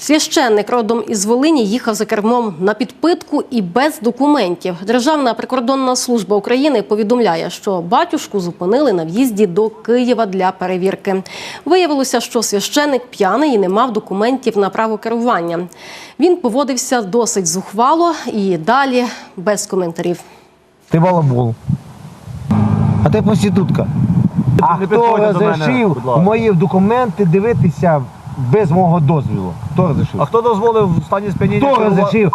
Священник родом із Волині їхав за кермом на підпитку і без документів. Державна прикордонна служба України повідомляє, що батюшку зупинили на в'їзді до Києва для перевірки. Виявилося, що священник п'яний і не мав документів на право керування. Він поводився досить зухвало і далі без коментарів. Ти балабол. А ти проститутка. А хто розрішив мої документи дивитися без мого дозволу? Хто розрішив? А хто дозволив в стані сп'яніння? Хто керувати? розрішив?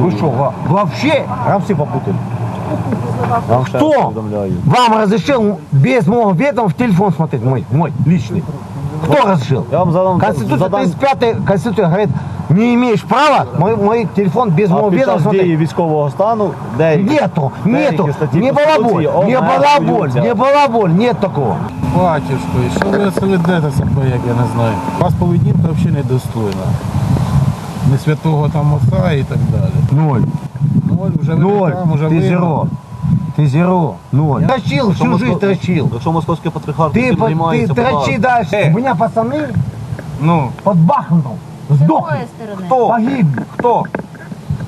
Ви що, ва- вообще? Вам попутали. Вам ще раз Хто? повідомляю. Вам разрешил без моего ведома в телефон смотреть мой, мой личный? Кто разрешил? Я вам задам, Конституция задам 35 Конституция говорит, не имеешь права мой, мой телефон без а моего під ведома час смотреть. дії військового стану деякі, Нету, нету, не балаболь, Конституції не балаболь, не балаболь, нет такого. Батюшко, і що ви це ведете себе, як я не знаю. У вас поведінка взагалі недостойна. Не святого там отца і так далі. Ноль, Ноль, вже ви ноль, там, уже ты ви. зеро, ты зеро, ноль. Трочил, Якщо всю жизнь моско- трочил. Якщо московський патріархат Ты, цим по- ты займається, будь трочи ласка. дальше. У меня пацаны Ну, под Бахмутом сдохли. стороны? Кто? Погибли. Кто?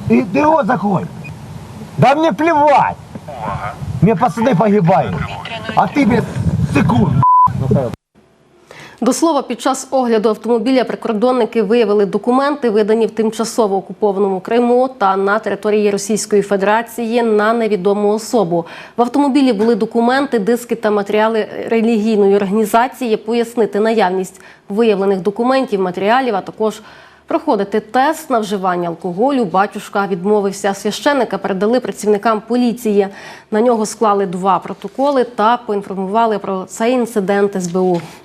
И ты рот закрой. Да мне плевать. Мне пацаны погибают. А ты без секунд. До слова, під час огляду автомобіля прикордонники виявили документи, видані в тимчасово окупованому Криму та на території Російської Федерації на невідому особу. В автомобілі були документи, диски та матеріали релігійної організації. Пояснити наявність виявлених документів, матеріалів, а також проходити тест на вживання алкоголю. Батюшка відмовився. Священника передали працівникам поліції. На нього склали два протоколи та поінформували про цей інцидент СБУ.